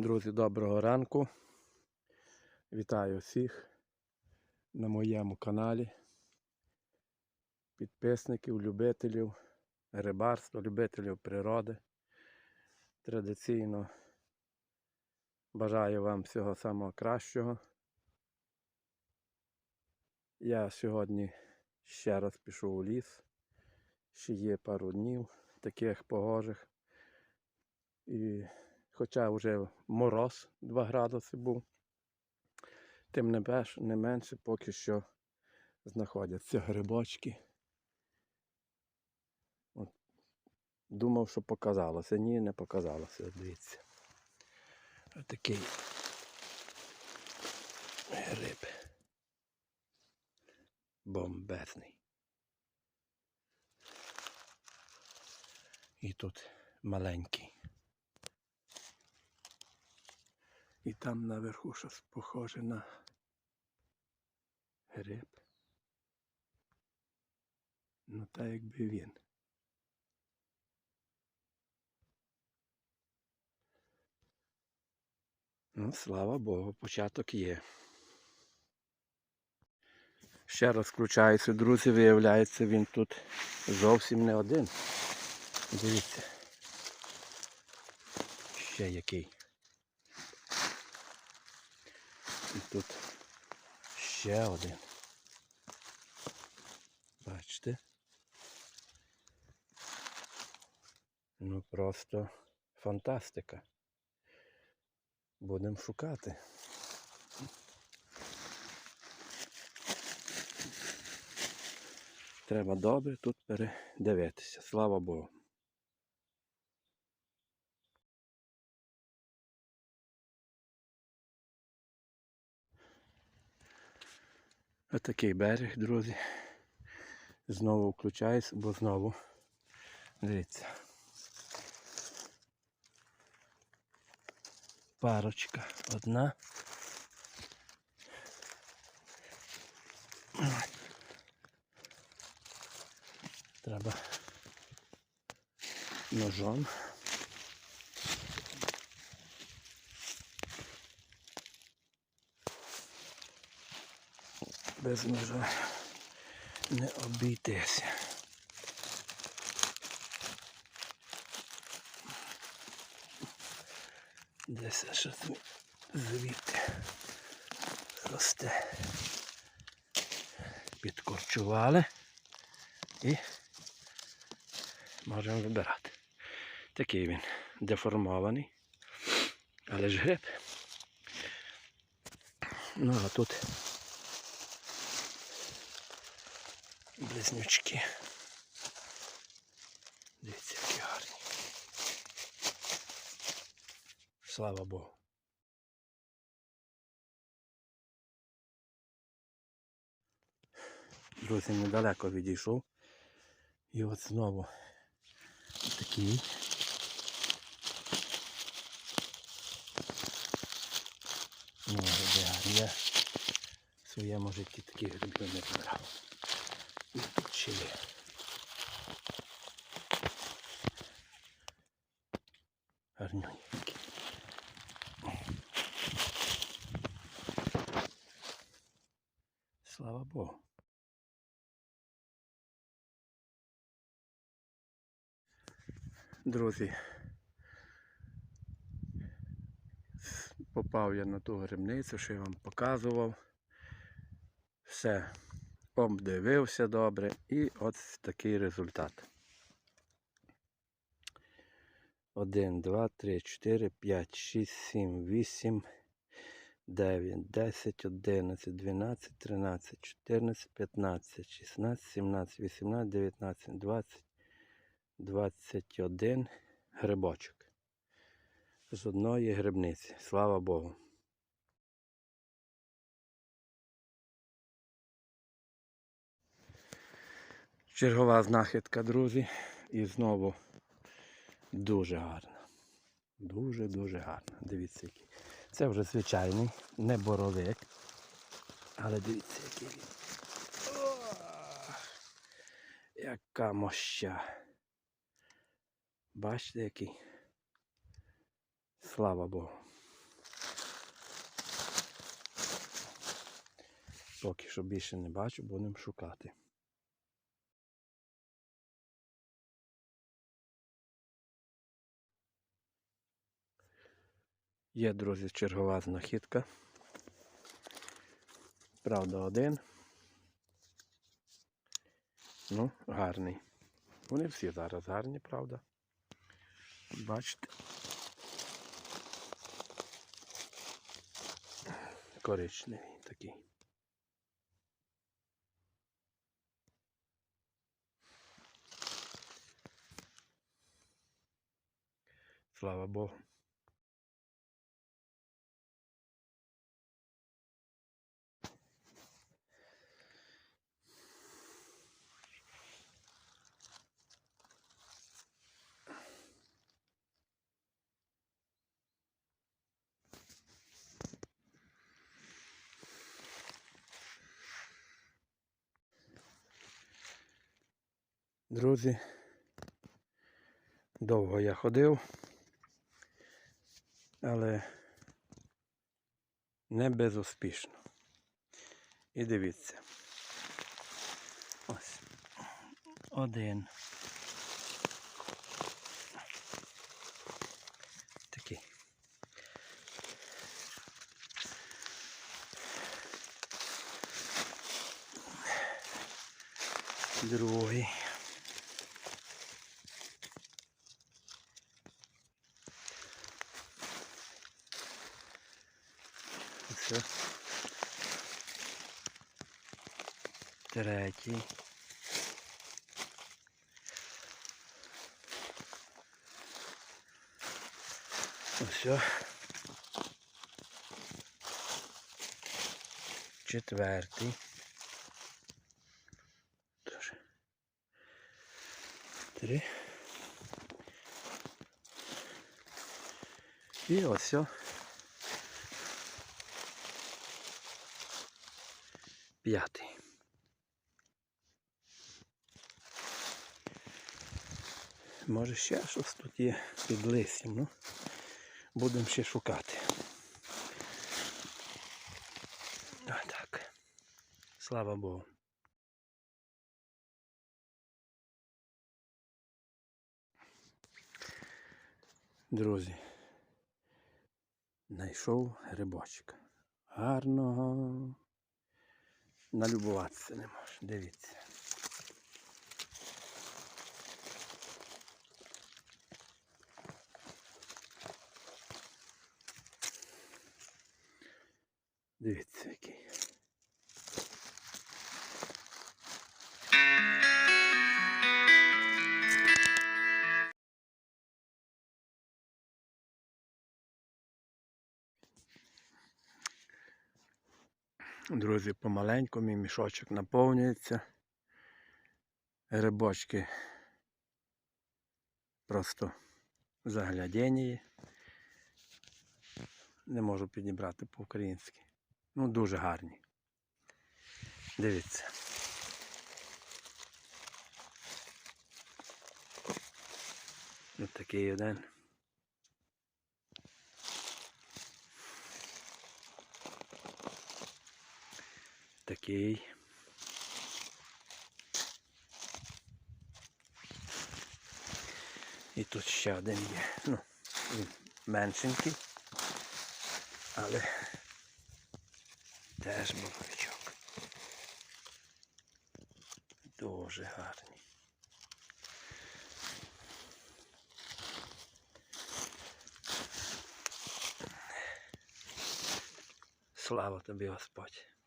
Друзі, доброго ранку. Вітаю всіх на моєму каналі. Підписників, любителів рибарства, любителів природи. Традиційно бажаю вам всього самого кращого. Я сьогодні ще раз пішов у ліс. Ще є пару днів таких погожих. І хоча вже мороз 2 градуси був, тим не, беш, не менше поки що знаходяться грибочки. От, думав, що показалося. Ні, не показалося. Дивіться. Отакий гриб. Бомбезний. І тут маленький. І там наверху щось похоже на гриб. Ну так якби він. Ну, слава Богу, початок є. Ще раз включаюся, друзі, виявляється, він тут зовсім не один. Дивіться. Ще який. І тут ще один. Бачите? Ну просто фантастика. Будемо шукати. Треба добре тут передивитися. Слава Богу. Отакий берег, друзі. Знову включаюсь, бо знову дивіться. Парочка одна. Треба ножом. Без ножа не обійтися. Десь щось звідти росте. Підкорчували і можемо вибирати. Такий він деформований, але ж гриб. Ну а тут близнючки. Дивіться, які гарні. Слава Богу. Друзі, недалеко відійшов. І от знову такий. Ну. Я в своєму житті такі гриби не збирав. Тут ще Слава Богу. Друзі, попав я на ту грибницю, що я вам показував. Все, обдивився добре і от такий результат. 1, 2, 3, 4, 5, 6, 7, 8, 9, 10, 11, 12, 13, 14, 15, 16, 17, 18, 19, 20, 21 грибочок. З одної грибниці. Слава Богу. Чергова знахідка, друзі. І знову дуже гарна. Дуже-дуже гарна. Дивіться який. Це вже звичайний, не боровик. Але дивіться, який він. Яка моща. Бачите який? Слава Богу. Поки що більше не бачу, будемо шукати. Є, друзі, чергова знахідка. Правда, один. Ну, гарний. Вони всі зараз гарні, правда. Бачите. Коричневий такий. Слава Богу. Друзі, довго я ходив, але не безуспішно. І дивіться. Ось. Один. Такий. Другий. Все. Третій. Все. Четвертий. Тоже. Три. І ось все. П'ятий. Може ще щось тут є під листям, ну будемо ще шукати. А так. Слава Богу. Друзі, знайшов грибочка. Гарного. Налюбуватися не. Дивіться. Дивіться Друзі, помаленьку мій мішочок наповнюється. Грибочки просто заглядені. Не можу підібрати по-українськи. Ну, дуже гарні. Дивіться. Ось такий один. Такий. І тут ще один є. Ну, він меншенький. Але теж боровичок. Дуже гарний. Слава тобі, Господь.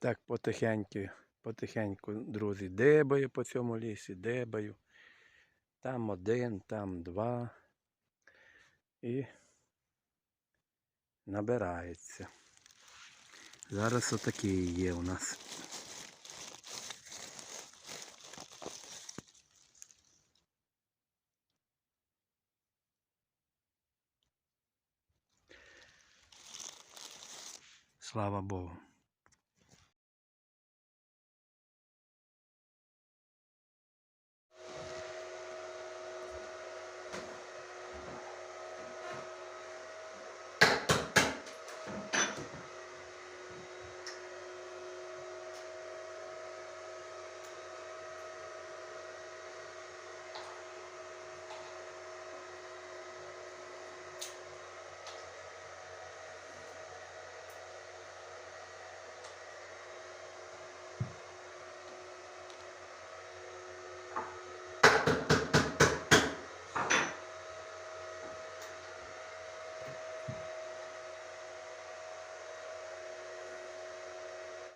Так потихеньку, потихеньку, друзі, дебаю по цьому лісі, дебаю. Там один, там два. І набирається. Зараз отакі є у нас. Слава Богу.